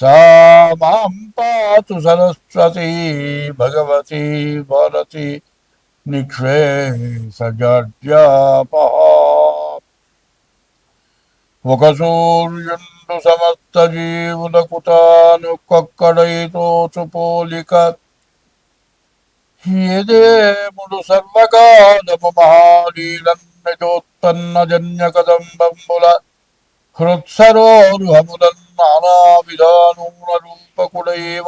సా మాం పాతు సరస్వతి భగవతి భారతి నిక్షే సజాడ్యాపహ ఒక సూర్యుండు సమస్త జీవులకు తానొక్కొక్కడైతో పోలిక ఏదేముడు సర్వకాలము మహానీలన్నజోత్పన్న జన్య కదంబంబుల హృత్సరోరుహములన్ నానా విధానూన రూపకుడై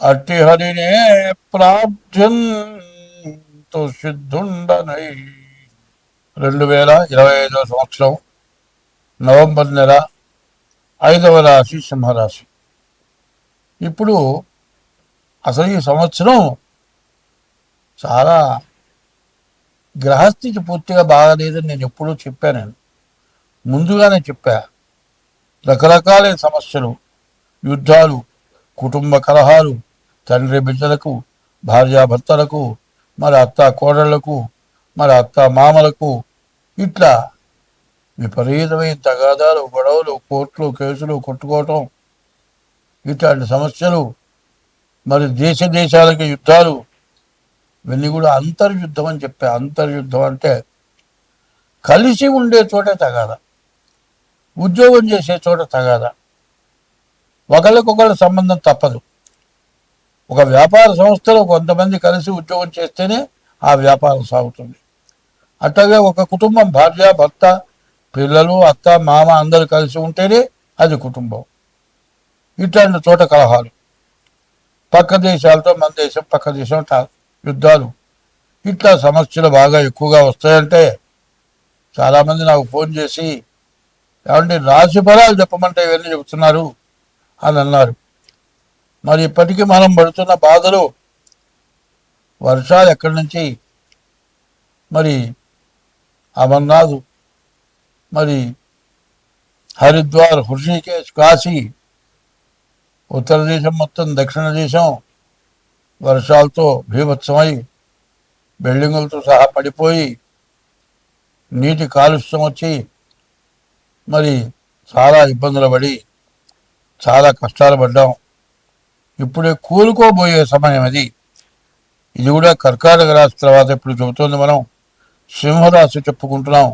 అట్టి హరినే ప్రార్థ్యంతు సిద్ధుండనై. రెండు వేల ఇరవై ఐదవ సంవత్సరం నవంబర్ నెల ఐదవ రాశి సింహరాశి. ఇప్పుడు అసలు ఈ సంవత్సరం చాలా గ్రహస్థితి పూర్తిగా బాగాలేదని నేను ఎప్పుడూ చెప్పాను నేను. ముందుగానే చెప్పా. రకరకాలైన సమస్యలు యుద్ధాలు కుటుంబ కలహాలు తండ్రి బిడ్డలకు భార్యాభర్తలకు మరి అత్త కోడళ్ళకు మరి అత్త మామలకు ఇట్లా విపరీతమైన తగాదాలు గొడవలు కోర్టులు కేసులు కొట్టుకోవటం ఇట్లాంటి సమస్యలు మరి దేశ దేశాలకి యుద్ధాలు ఇవన్నీ కూడా అంతర్యుద్ధం అని చెప్పా అంతర్యుద్ధం అంటే కలిసి ఉండే చోటే తగాదా. ఉద్యోగం చేసే చోట తగాదా. ఒకళ్ళకొకళ్ళ సంబంధం తప్పదు. ఒక వ్యాపార సంస్థలో కొంతమంది కలిసి ఉద్యోగం చేస్తేనే ఆ వ్యాపారం సాగుతుంది. అట్లాగే ఒక కుటుంబం భార్య భర్త పిల్లలు అత్త మామ అందరూ కలిసి ఉంటేనే అది కుటుంబం. ఇట్లాంటి చోట కలహాలు. పక్క దేశాలతో మన దేశం పక్క దేశం ట- యుద్ధాలు. ఇట్లా సమస్యలు బాగా ఎక్కువగా వస్తాయంటే చాలామంది నాకు ఫోన్ చేసి ఏమంటే రాశి ఫలాలు చెప్పమంటే ఇవన్నీ చెబుతున్నారు అని అన్నారు. మరి ఇప్పటికీ మనం పడుతున్న బాధలు వర్షాలు ఎక్కడి నుంచి? మరి అమర్నాథ్ మరి హరిద్వార్ హృషికేశ్ కాశీ ఉత్తర దేశం మొత్తం దక్షిణ దేశం వర్షాలతో భీభత్సమై బిల్డింగులతో సహా పడిపోయి నీటి కాలుష్యం వచ్చి మరి చాలా ఇబ్బందులు పడి చాలా కష్టాలు పడ్డాం ఇప్పుడే కూలుకోబోయే సమయం అది. ఇది కూడా కర్కాటక రాశి తర్వాత ఇప్పుడు చెబుతోంది మనం. సింహరాశి చెప్పుకుంటున్నాం.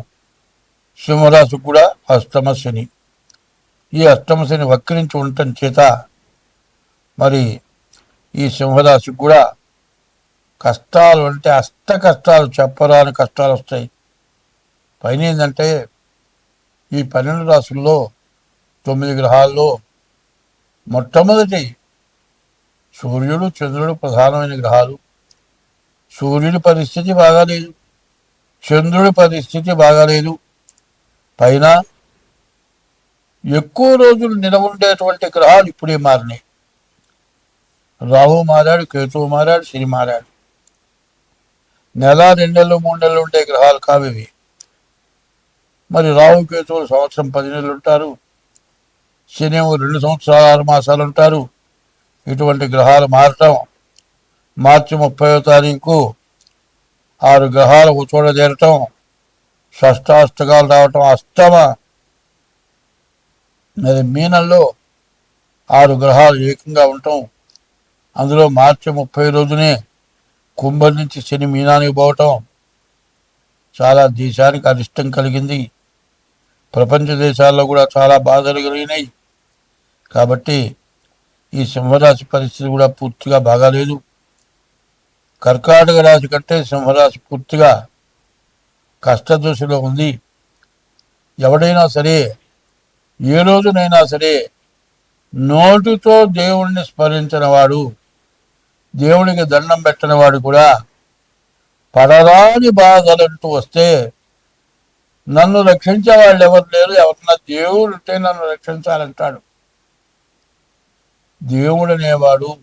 సింహరాశి కూడా అష్టమ శని. ఈ అష్టమ శని వక్రించి ఉండటం చేత మరి ఈ సింహరాశికి కూడా కష్టాలు అంటే అష్ట కష్టాలు చెప్పరాని కష్టాలు వస్తాయి. పైన ఏంటంటే ఈ పన్నెండు రాసుల్లో తొమ్మిది గ్రహాల్లో మొట్టమొదటి సూర్యుడు చంద్రుడు ప్రధానమైన గ్రహాలు. సూర్యుడి పరిస్థితి బాగాలేదు చంద్రుడి పరిస్థితి బాగాలేదు పైన ఎక్కువ రోజులు నిలవుండేటువంటి గ్రహాలు ఇప్పుడే మారినాయి. రాహు మారాడు కేతువు మారాడు శని మారాడు. నెల రెండెళ్ళు మూడెళ్ళు మూడు నెలలు ఉండే గ్రహాలు కావివి మరి రాహు కేతువులు సంవత్సరం పది నెలలు ఉంటారు. శని రెండు సంవత్సరాల ఆరు మాసాలు ఉంటారు. ఇటువంటి గ్రహాలు మారటం మార్చి ముప్పయో తారీఖు ఆరు గ్రహాలు ఒక చోట చేరటం షష్టాష్టకాలు రావటం అష్టమ మరి మీనంలో ఆరు గ్రహాలు ఏకంగా ఉండటం. అందులో మార్చి ముప్పై రోజునే కుంభం నుంచి శని మీనానికి పోవటం చాలా దేశానికి అరిష్టం కలిగింది. ప్రపంచ దేశాల్లో కూడా చాలా బాధలు కలిగినాయి. కాబట్టి ఈ సింహరాశి పరిస్థితి కూడా పూర్తిగా బాగాలేదు. కర్కాటక రాశి కంటే సింహరాశి పూర్తిగా కష్టదశలో ఉంది. ఎవడైనా సరే ఏ రోజునైనా సరే నోటితో దేవుణ్ణి స్మరించిన వాడు దేవునికి దండం పెట్టిన వాడు కూడా పడరాని బాధలంటూ వస్తే నన్ను రక్షించే వాళ్ళు ఎవరు లేరు. ఎవరన్నా దేవుడు ఉంటే నన్ను రక్షించాలంటాడు. దేవుడు అనేవాడు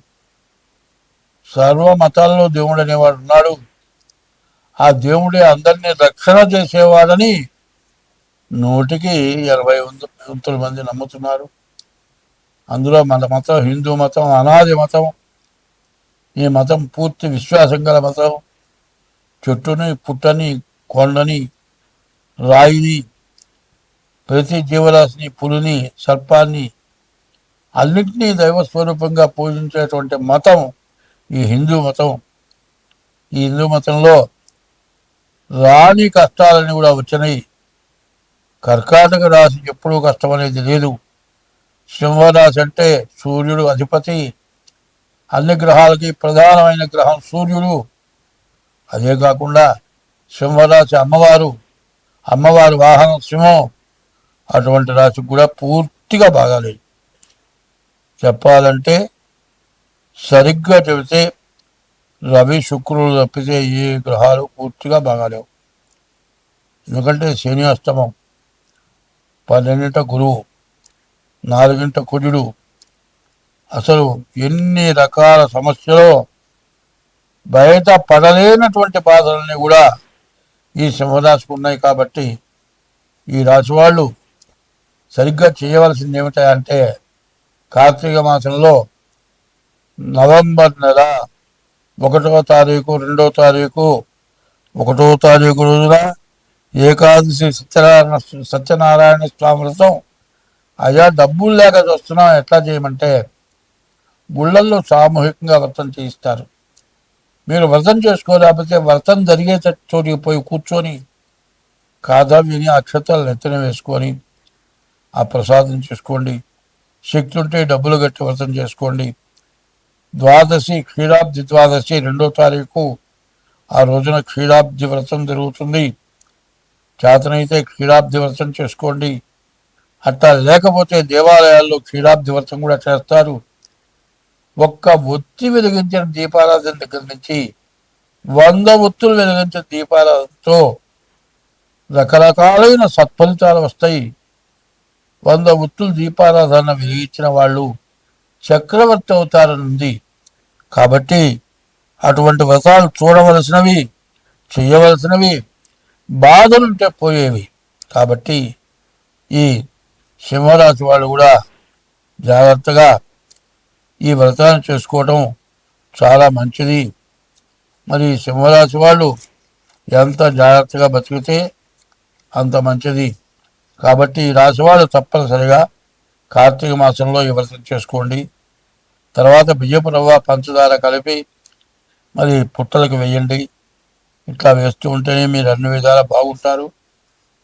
సర్వ మతాల్లో దేవుడు అనేవాడు ఉన్నాడు. ఆ దేవుడే అందరినీ రక్షణ చేసేవాడని నూటికి ఎనభై వంతుల మంది నమ్ముతున్నారు. అందులో మన మతం హిందూ మతం అనాది మతం ఈ మతం పూర్తి విశ్వాసం గల మతం. చెట్టుని పుట్టని కొండని రాయిని ప్రతి జీవరాశిని పులిని సర్పాన్ని అన్నింటినీ దైవ స్వరూపంగా పూజించేటువంటి మతం ఈ హిందూ మతం. ఈ హిందూ మతంలో రాని కష్టాలని కూడా వచ్చినాయి. కర్కాటక రాశి ఎప్పుడూ కష్టం అనేది లేదు. సింహరాశి అంటే సూర్యుడు అధిపతి. అన్ని గ్రహాలకి ప్రధానమైన గ్రహం సూర్యుడు. అదే కాకుండా సింహరాశి అమ్మవారు. అమ్మవారి వాహనం సింహం అటువంటి రాశికి కూడా పూర్తిగా బాగాలేదు. చెప్పాలంటే సరిగ్గా చెబితే రవి శుక్రులు తప్పితే ఏ గ్రహాలు పూర్తిగా బాగాలేవు. ఎందుకంటే శని అష్టమం పన్నెండింట గురువు నాలుగింట కుజుడు. అసలు ఎన్ని రకాల సమస్యలు బయట పడలేనటువంటి బాధలన్నీ కూడా ఈ సింహరాశికి ఉన్నాయి కాబట్టి ఈ రాశి వాళ్ళు సరిగ్గా చేయవలసింది ఏమిటంటే కార్తీక మాసంలో నవంబర్ నెల ఒకటో తారీఖు రెండో తారీఖు ఒకటో తారీఖు రోజున ఏకాదశి సత్యనారాయణ సత్యనారాయణ స్వామి వ్రతం అయ్యా డబ్బులు లేక చూస్తున్నాం ఎట్లా చేయమంటే గుళ్ళల్లో సామూహికంగా వ్రతం చేయిస్తారు. మీరు వ్రతం చేసుకోలేకపోతే వ్రతం జరిగే చోటికి పోయి కూర్చొని కాదా విని అక్షతలు నెత్తిన వేసుకొని ఆ ప్రసాదం చేసుకోండి. శక్తి ఉంటే డబ్బులు కట్టి వ్రతం చేసుకోండి. ద్వాదశి క్షీరాబ్ది ద్వాదశి రెండో తారీఖు ఆ రోజున క్షీరాబ్ది వ్రతం జరుగుతుంది. చేతనైతే క్షీరాబ్ది వ్రతం చేసుకోండి. అట్లా లేకపోతే దేవాలయాల్లో క్షీరాబ్ది వ్రతం కూడా చేస్తారు. ఒక్క ఒత్తి వెలిగించిన దీపారాధన దగ్గర నుంచి వంద ఒత్తులు వెలిగించిన దీపారాధనతో రకరకాలైన సత్ఫలితాలు వస్తాయి. వంద ఒత్తులు దీపారాధన వెలిగించిన వాళ్ళు చక్రవర్తి అవుతారనుంది కాబట్టి అటువంటి వ్రతాలు చూడవలసినవి చేయవలసినవి బాధలుంటే పోయేవి. కాబట్టి ఈ సింహరాశి వాళ్ళు కూడా జాగ్రత్తగా ఈ వ్రతాన్ని చేసుకోవటం చాలా మంచిది. మరి సింహరాశి వాళ్ళు ఎంత జాగ్రత్తగా బతికితే అంత మంచిది. కాబట్టి ఈ రాశి వాళ్ళు తప్పనిసరిగా కార్తీక మాసంలో ఈ వ్రతం చేసుకోండి. తర్వాత బియ్యపు రవ్వ పంచదార కలిపి మరి పుట్టలకు వేయండి. ఇట్లా వేస్తూ ఉంటేనే మీరు అన్ని విధాలా బాగుంటారు.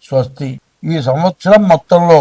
స్వస్తి. ఈ సంవత్సరం మొత్తంలో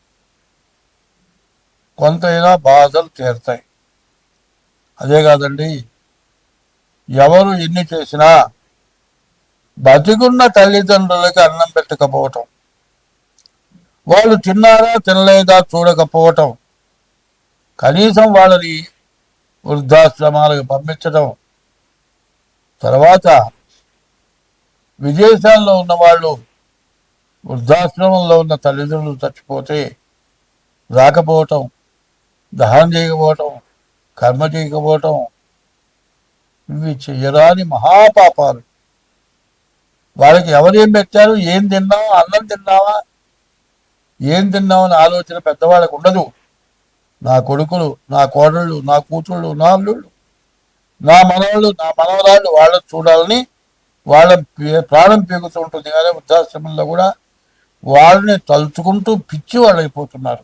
కొంతైనా బాధలు తీరుతాయి. అదే కాదండి ఎవరు ఎన్ని చేసినా బతికున్న తల్లిదండ్రులకి అన్నం పెట్టకపోవటం వాళ్ళు తిన్నారా తినలేదా చూడకపోవటం కనీసం వాళ్ళని వృద్ధాశ్రమాలకు పంపించడం తర్వాత విదేశాల్లో ఉన్న వాళ్ళు వృద్ధాశ్రమంలో ఉన్న తల్లిదండ్రులు చచ్చిపోతే రాకపోవటం దహనం చేయకపోవటం కర్మ చేయకపోవటం ఇవి చేయరాని మహాపాపాలు. వాళ్ళకి ఎవరేం పెట్టారు? ఏం తిన్నావా అన్నం తిన్నావా? ఏం తిన్నామని ఆలోచన పెద్దవాళ్ళకు ఉండదు. నా కొడుకులు నా కోడళ్ళు నా కూతుళ్ళు నా అల్లుళ్ళు నా మనవాళ్ళు నా మనవరాళ్ళు వాళ్ళని చూడాలని వాళ్ళ పే- ప్రాణం పీగుతుంటుంది కానీ వృద్ధాశ్రమంలో కూడా వాళ్ళని తలుచుకుంటూ పిచ్చి వాళ్ళు అయిపోతున్నారు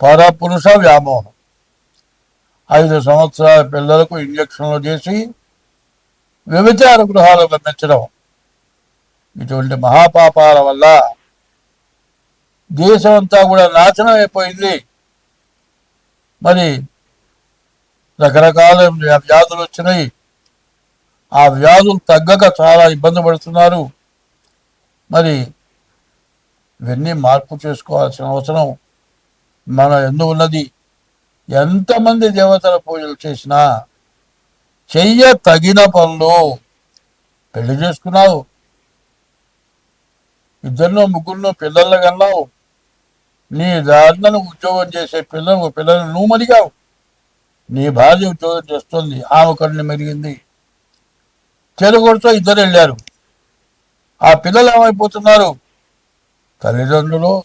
పరపురుష వ్యామోహం ఐదు సంవత్సరాల పిల్లలకు ఇంజక్షన్లు చేసి వ్యభిచార గృహాలకు పంపించడం ఇటువంటి మహాపాపాల వల్ల దేశం అంతా కూడా నాశనం అయిపోయింది మరి రకరకాల వ్యాధులు వచ్చినాయి. ఆ వ్యాధులు తగ్గక చాలా ఇబ్బంది పడుతున్నారు. మరి ఇవన్నీ మార్పు చేసుకోవాల్సిన అవసరం మన ఎందు ఉన్నది ఎంతమంది దేవతల పూజలు చేసినా చెయ్య తగిన పనులు. పెళ్ళి చేసుకున్నావు. ఇద్దరినో ముగ్గురునో పిల్లలు కన్నావు. నీ దారిన ఉద్యోగం చేసే పిల్లలు పిల్లలు నువ్వు మరిగావు. నీ భార్య ఉద్యోగం చేస్తుంది. ఆమె కన్ను మెరిగింది. చెరుగుడితో ఇద్దరు వెళ్ళారు. ఆ పిల్లలు ఏమైపోతున్నారు? తల్లిదండ్రులు